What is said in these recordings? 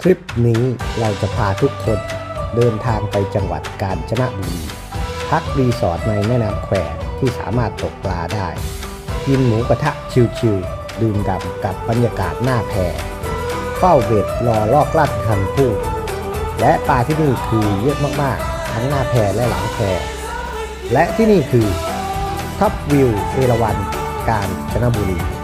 ทริปนี้เราจะพาทุกคนเดินทางไปจังหวัดกาญจนบุรีพักรีสอร์ทในแม่น้ำแควที่สามารถตกปลาได้ กินหมูกระทะชิวๆดื่มด่ำกับบรรยากาศหน้าแพเฝ้าเบ็ดรอลอกลัดคันผู้และปลาที่นี่คือเยอะมากๆ ทั้งหน้าแพและหลังแพและที่นี่คือทับวิวเอราวันกาญจนบุรี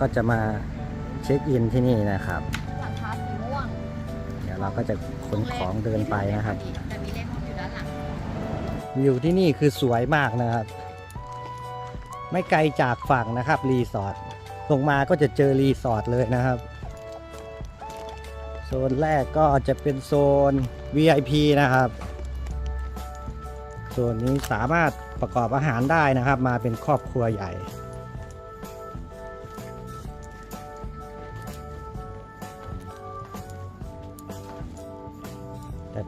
ก็จะมาเช็คอินที่นี่นะครับ หลังคาสีม่วงเดี๋ยวเราก็จะขนของเดินไปนะครับแต่มีเลขห้องอยู่ด้านหลังวิวที่นี่คือสวยมากนะครับ ไม่ไกลจากฝั่งนะครับรีสอร์ทลงมาก็จะเจอรีสอร์ทเลยนะครับ โซนแรกก็จะเป็นโซน VIP นะครับโซนนี้สามารถประกอบอาหารได้นะครับ มาเป็นครอบครัวใหญ่ แต่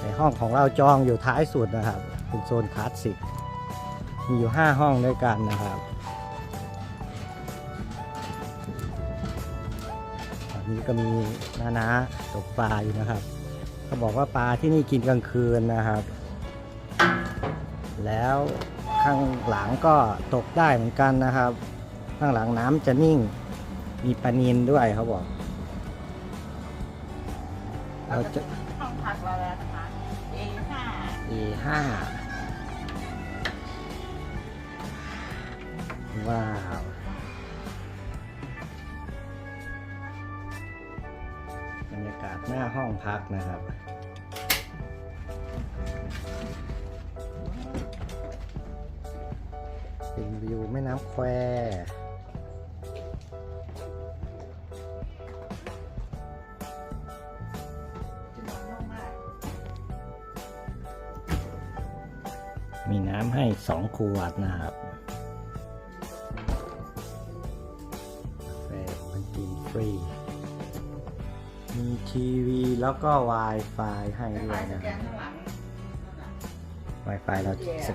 ในห้องของเราจองอยู่ท้ายสุดนะครับ เป็นโซนคลาสสิก มีอยู่ 5 ห้องด้วยกันนะครับอันนี้ก็มีนานาตกปลาอยู่นะครับเขาบอกว่าปลาที่นี่กินกลางคืนนะครับ แล้วข้างหลังก็ตกได้เหมือนกันนะครับ ข้างหลังน้ำจะนิ่ง มีปลานินด้วยเขาบอก เราจะห้องพักเราแล้วนะคะ A5 A5 ว้าวบรรยากาศหน้าห้องพักนะครับเป็นวิวแม่น้ำแคว ให้สองขวดนะครับกาแฟมันกินฟรี มีทีวีแล้วก็ Wi-Fi ให้ด้วยนะครับ Wi-Fi เราส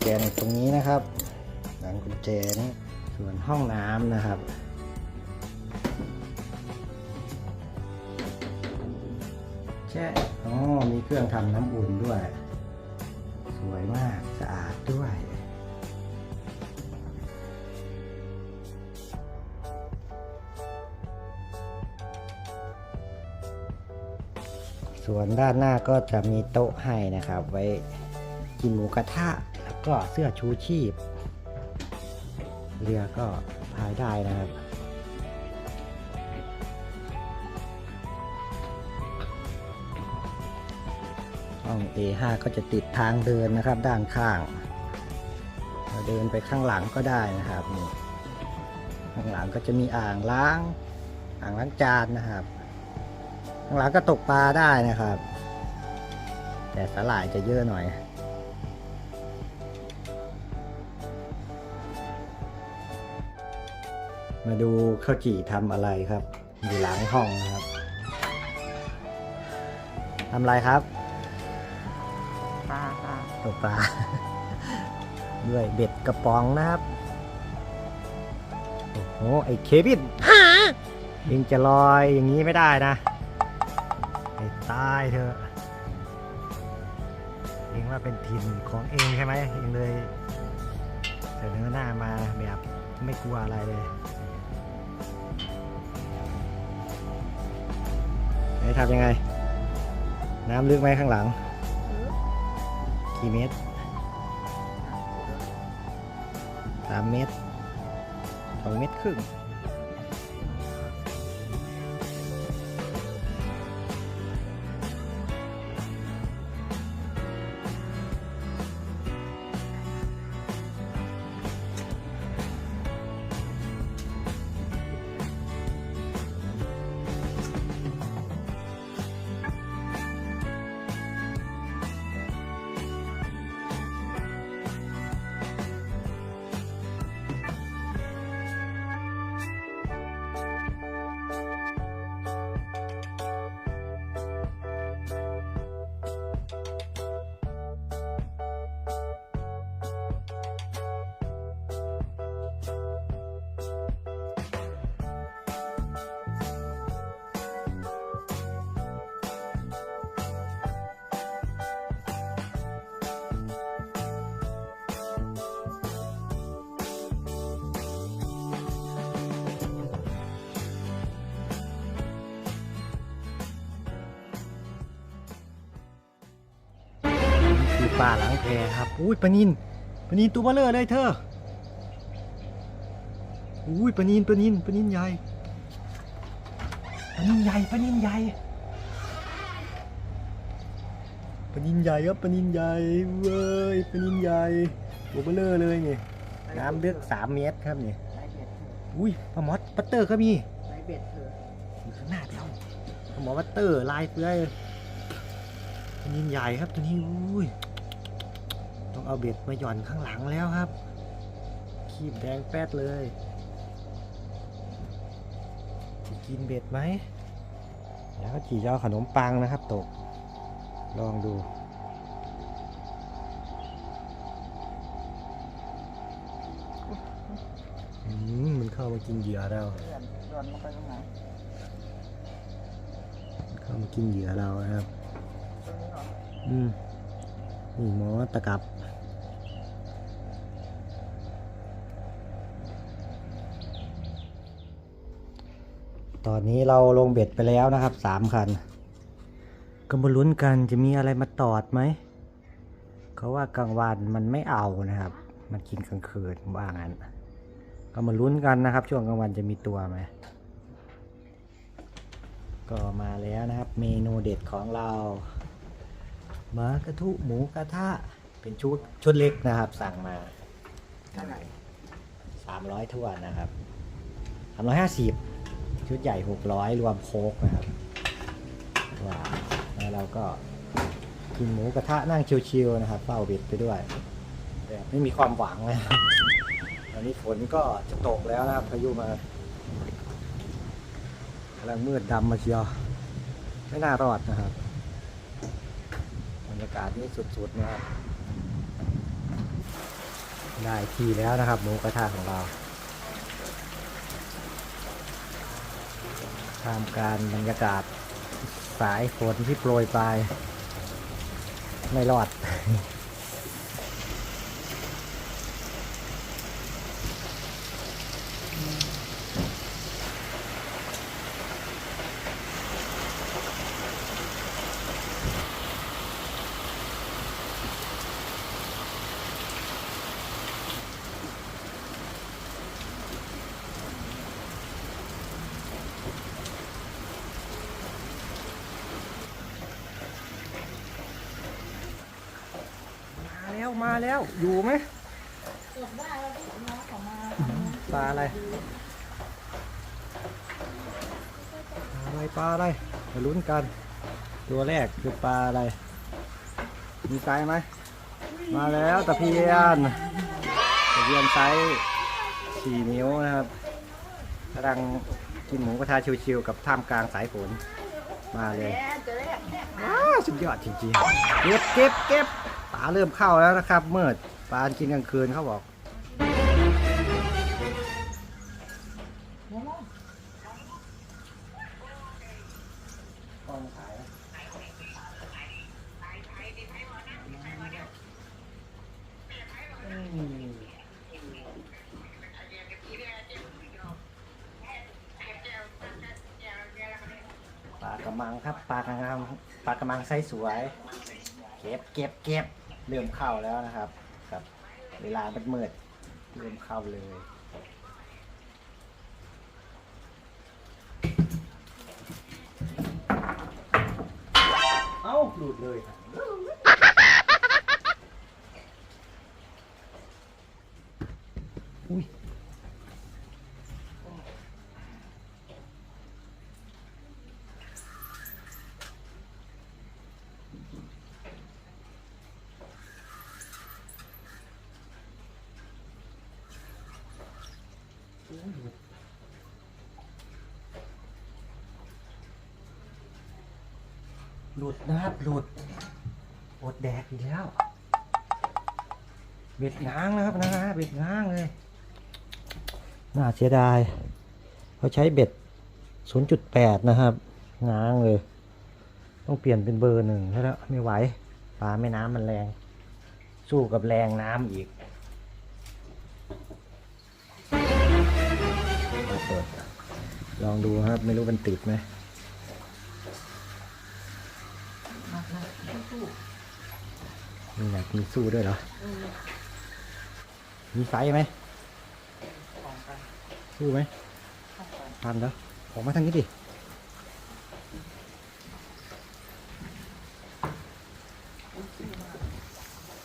แกนตรงนี้นะครับ หลังกุญแจนี่ส่วนห้องน้ำนะครับแช่อ๋อมีเครื่องทำน้ำอุ่นด้วย วนด้านหน้าก็จะมีโต๊ะให้นะครับ ไว้กินหมูกระทะแล้วก็เสื้อชูชีพ เรือก็พายได้นะครับห้อง A5 ก็จะติดทางเดินนะครับด้านข้างเราเดินไปข้างหลังก็ได้นะครับนี่ข้างหลังก็จะมีอ่างล้าง อ่างล้างจานนะครับ ข้างหลังก็ตกปลาได้นะครับ แต่สลายจะเยอะหน่อยมาดูข้าวจี่ทำอะไรครับ อยู่หลังห้องนะครับทำอะไรครับ ปลาค่ะตกปลา ด้วยเบ็ดกระป๋องนะครับ โอ้โห ไอ้เควินยิงจะลอยอย่างนี้ไม่ได้นะไอ้ ตายเถอะเองว่าเป็นถิ่นของเองใช่ไหมเองเลยเสนอหน้ามาแบบไม่กลัวอะไรเลยไอ้ทำยังไง น้ำลึกไหมข้างหลัง กี่เมตรสามเมตรสองเมตรครึ่ง ป่าหลังแพครับอุ้ยปลานินปลานินตัวเบลเลอเลยเธออุ้ยปลานินปลานินปลานินใหญ่ปลานินใหญ่ปลานินใหญ่ปลานินใหญ่ครับปลานินใหญ่เว้ยปลานินใหญ่ตัวเบลเลอเลยนี่น้ำลึกสามเมตรครับนี่อุ้ยปลาหมอสปัตเตอร์ก็มีไรเบ็ดเธอยู่ข้างหน้าเดียวปลาหมอปัตเตอร์ลายเฟือยตัวนี้ใหญ่ครับตัวนี้อุ้ย เอาเบ็ดมาหย่อนข้างหลังแล้วครับ ขีบแดงแป๊ดเลยจะกินเบ็ดไหมแล้วก็จีจะเอาขนมปังนะครับ ตก ลองดูมันเข้ามากินเหยื่อเราเลื่อนโดนลงไปตรงไหนเข้ามากินเหยื่อเราครับตรงนี้เหรออืมนี่หมอตะกับ ตอนนี้เราลงเบ็ดไปแล้วนะครับสามคัน ก็มาลุ้นกันจะมีอะไรมาตอดไหม เขาว่ากลางวันมันไม่เอานะครับ มันกินกลางคืนว่างั้น ก็มาลุ้นกันนะครับ ช่วงกลางวันจะมีตัวไหม ก็มาแล้วนะครับ เมนูเด็ดของเราหมากระทุหมูกระทะเป็นชุดชุดเล็กนะครับ สั่งมาเท่าไหร่สามร้อยถ้วนนะครับสามร้อยห้าสิบ ชุดใหญ่หกร้อยรวมโค้กนะครับว้าวแล้วเราก็กินหมูกระทะนั่งชิวๆนะครับเฝ้าเบ็ดไปด้วยแบบไม่มีความหวังนะครับตอนนี้ฝนก็จะตกแล้วนะครับพายุมากำลังมืดดำมาเชียวไม่น่ารอดนะครับบรรยากาศนี่สุดๆนะครับได้ที่แล้วนะครับหมูกระทะของเรา ท่ามกลารบรรยากาศสายฝนที่โปรยปลาย ไม่รอด มาแล้ว อยู่ไหมปลาอะไรปลาอะไรปลาอะไรมาลุ้นกัน ตัวแรกคือปลาอะไร มีไซส์ไหม มาแล้วตะเพียนตะเพียนไซส์สี่นิ้วนะครับกำลังกินหมูกระทะชิวๆกับท่ามกลางสายฝนมาเลยแอนเจอแล้วว้าวสุดยอดจริงๆ เก็บเก็บเก็บาเริ่มเข้าแล้วนะครับเมื่อปลากินกลางคืนเขาบอกปลากระมังครับปลากระมังปลากระมังไซส์สวย เก็บเก็บเก็บ เริ่มเข้าแล้วนะครับครับ เวลามันมืดเริ่มเข้าเลยเอ้าหลุดเลยอุ้ย หลุดนะครับหลุดอดแดกอีกแล้ว เบ็ดง้างนะครับนะเบ็ดง้างเลย น่าเสียดายเขาใช้เบ็ด 0.8 นะครับ ง้างเลย ต้องเปลี่ยนเป็นเบอร์หนึ่งแล้วไม่ไหวปลาแม่น้ำมันแรง สู้กับแรงน้ำอีก ลองดูครับ ไม่รู้มันติดไหมมามาสู้มีอยากมีสู้ด้วยเหรอ มีไฟไหมสู้ไหมของกันทันแล้วออกมาทางนี้ดิ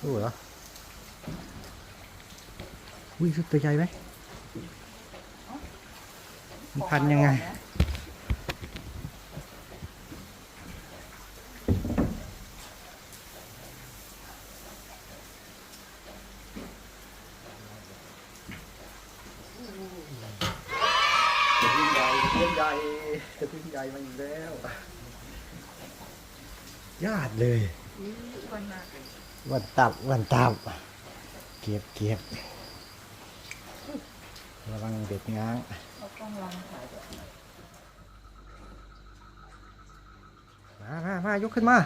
สู้เหรออุ้ยสุดตัวใหญ่ไหม พันยังไงกระทิงใหญ่กระทิงใหญ่กระทิงใหญ่มาอีกแล้วญาติเลยนี่คนมากเลยวันตับวันตับ เก็บเก็บระวังเด็ดง้างเขา ต้องลองถ่ายแบบมามามายกขึ้นมา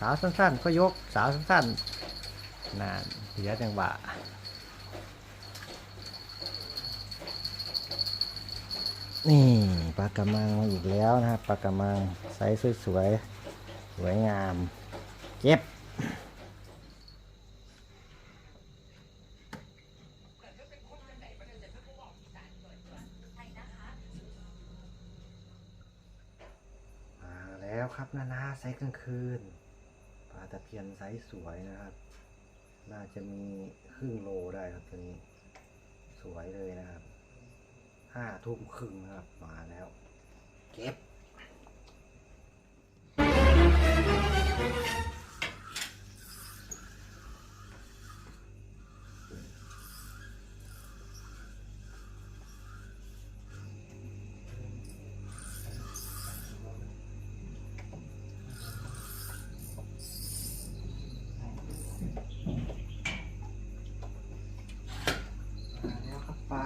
สาวสั้นๆ ก็ยกสาวสั้นๆนานเสียจังหวะนี่ปลากระมังมาอีกแล้วนะครับปลากระมังไซส์สวยๆสวยงาม เก็บ ซส์กลางคืนปลาตะเพียนไซส์สวยนะครับ น่าจะมีครึ่งโลได้ครับตัวนี้ สวยเลยนะครับห้าทุ่มครึ่งนะครับมาแล้ว เก็บ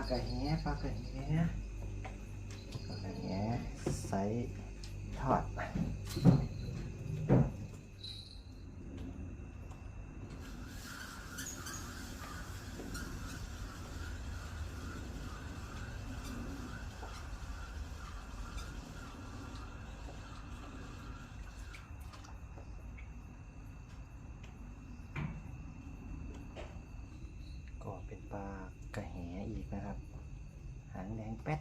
ากระแหปลากระแหปลากระแหไซส์ทอด ก็เป็นปลา กระแหอีกนะครับ หางแดงแป๊ด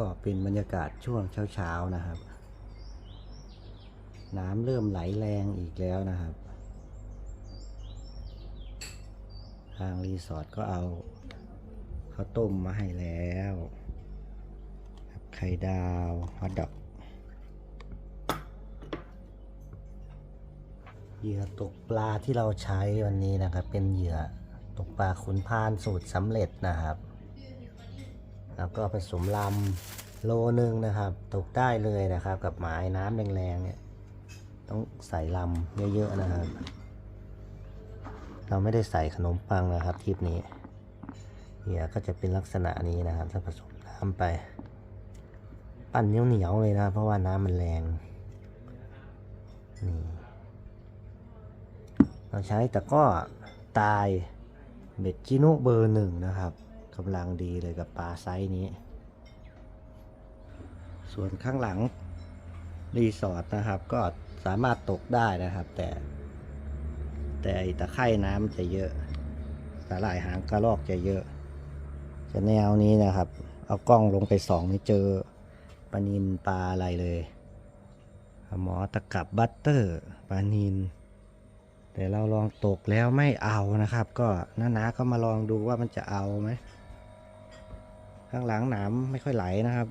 ก็เป็นบรรยากาศช่วงเช้าๆนะครับ น้ำเริ่มไหลแรงอีกแล้วนะครับ ทางรีสอร์ทก็เอาข้าวต้มมาให้แล้วไข่ดาวฮอทดอกเหยื่อตกปลาที่เราใช้วันนี้นะครับ เป็นเหยื่อตกปลาขุนพานสูตรสำเร็จนะครับ แล้วก็ผสมลำโลนึงนะครับ ตกได้เลยนะครับ กับหมายน้ำแรงๆเนี่ยต้องใส่ลำเยอะๆนะครับ เราไม่ได้ใส่ขนมปังนะครับทริปนี้เหยื่อก็จะเป็นลักษณะนี้นะครับ ถ้าผสมน้ำไป ปั้นเหนียวๆเลยนะเพราะว่าน้ำมันแรงนี่เราใช้แต่ก็ตายเบ็ดจิโนเบอร์หนึ่งนะครับ กำลังดีเลยกับปลาไซส์นี้ ส่วนข้างหลังรีสอร์ทนะครับ ก็สามารถตกได้นะครับ แต่ แต่อ้ตะไคร่น้ำจะเยอะสาหร่ายหางกระรอกจะเยอะ จะแนวนี้นะครับ เอากล้องลงไปสองนี่เจอปลานินปลาอะไรเลยหมอตะกับบัตเตอร์ปลานิน แต่เราลองตกแล้วไม่เอานะครับ ก็น้าๆก็มาลองดูว่ามันจะเอาไหม ข้างหลังหนามไม่ค่อยไหลนะครับ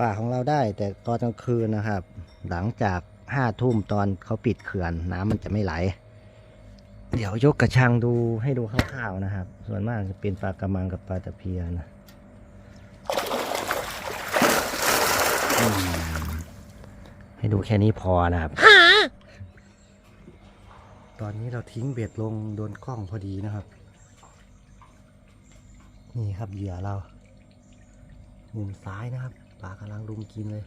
ป่าของเราได้แต่ตอนกลางคืนนะครับ หลังจากห้าทุ่มตอนเขาปิดเขื่อน น้ำมันจะไม่ไหล เดี๋ยวยกกระชังดูให้ดูคร่าวๆนะครับ ส่วนมากจะเป็นปลากระมังกับปลาตะเพียนนะอืมให้ดูแค่นี้พอนะครับ ตอนนี้เราทิ้งเบ็ดลงโดนกล้องพอดีนะครับ นี่ครับเหยื่อเรามุมซ้ายนะครับปลากำลังลุมกินเลย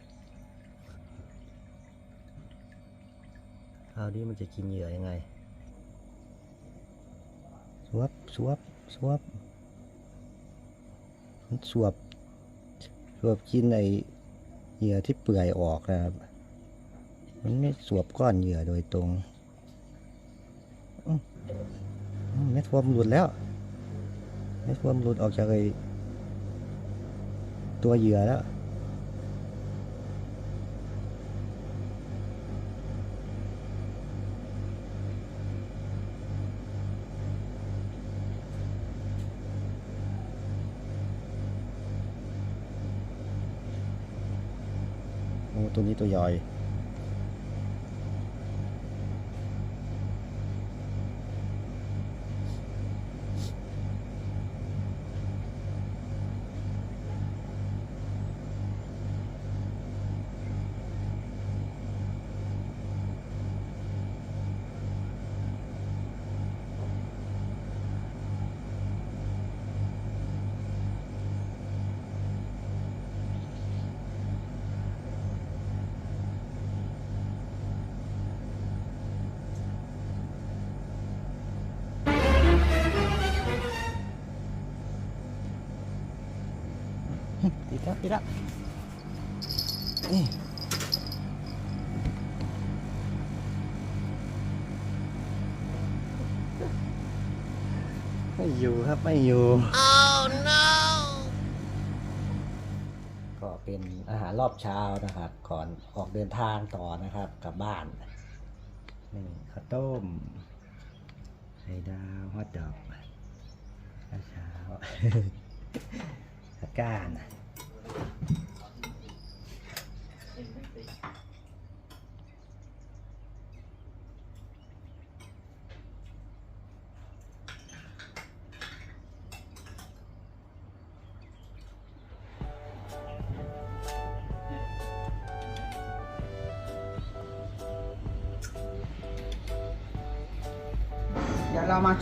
คราวนี้มันจะกินเหยื่อยังไง สวบสวบสวบมันสวบสวบกินไอเหยื่อที่เปื่อยออกนะครับ มันไม่สวบก้อนเหยื่อโดยตรงอื้ออื้อเม็ดทวมหลุดแล้ว เม็ดทวมหลุดออกจากไอตัวเหยื่อแล้วโอ้ตัวนี้ตัวใหญ่ ติดแล้วติดแล้วนี่ไม่อยู่ครับไม่อยู่ก็เป็นอาหารรอบเช้านะครับ ก่อนออกเดินทางต่อนะครับกลับบ้านนี่ข้าวต้มไข่ดาวฮอทดอกเช้าๆตะกร้าน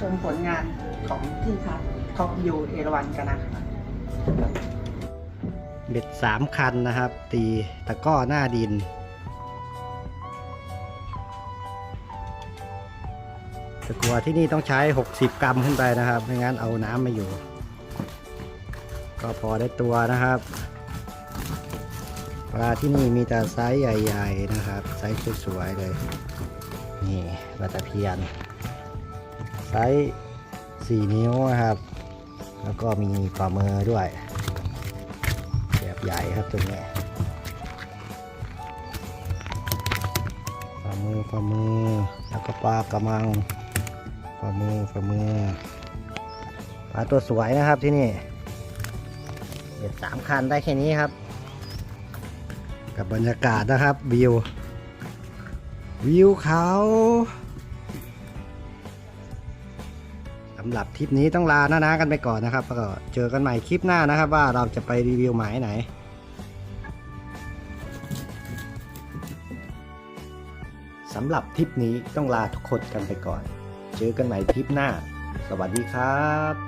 มผลงานของที่ครับท็อปยูเอราวันกันนะคะเบ็ดสามคันนะครับ ตีตะก้อหน้าดิน ตะกัวที่นี่ต้องใช้ 60 กรัมขึ้นไปนะครับ ไม่งั้นเอาน้ำไม่อยู่ ก็พอได้ตัวนะครับปลาที่นี่มีแต่ไซส์ใหญ่ ๆ นะครับ ไซส์สวย ๆ เลย นี่ปลาตะเพียน ไซส์4นิ้วนะครับ แล้วก็มีฝ่ามือด้วย แบบใหญ่ครับตัวนี้ฝ่ามือฝ่ามือแล้วก็ปลากระมังฝ่ามือฝ่ามือปลาตัวสวยนะครับที่นี่เบ็ดสามคันได้แค่นี้ครับ กับบรรยากาศนะครับวิววิวเขาำหรับทริปนี้ต้องลาหน้าๆกันไปก่อนนะครับก็เจอกันใหม่คลิปหน้านะครับ ว่าเราจะไปรีวิวหมายไหนสำหรับทริปนี้ต้องลาทุกคนกันไปก่อน เจอกันใหม่ทริปหน้า สวัสดีครับ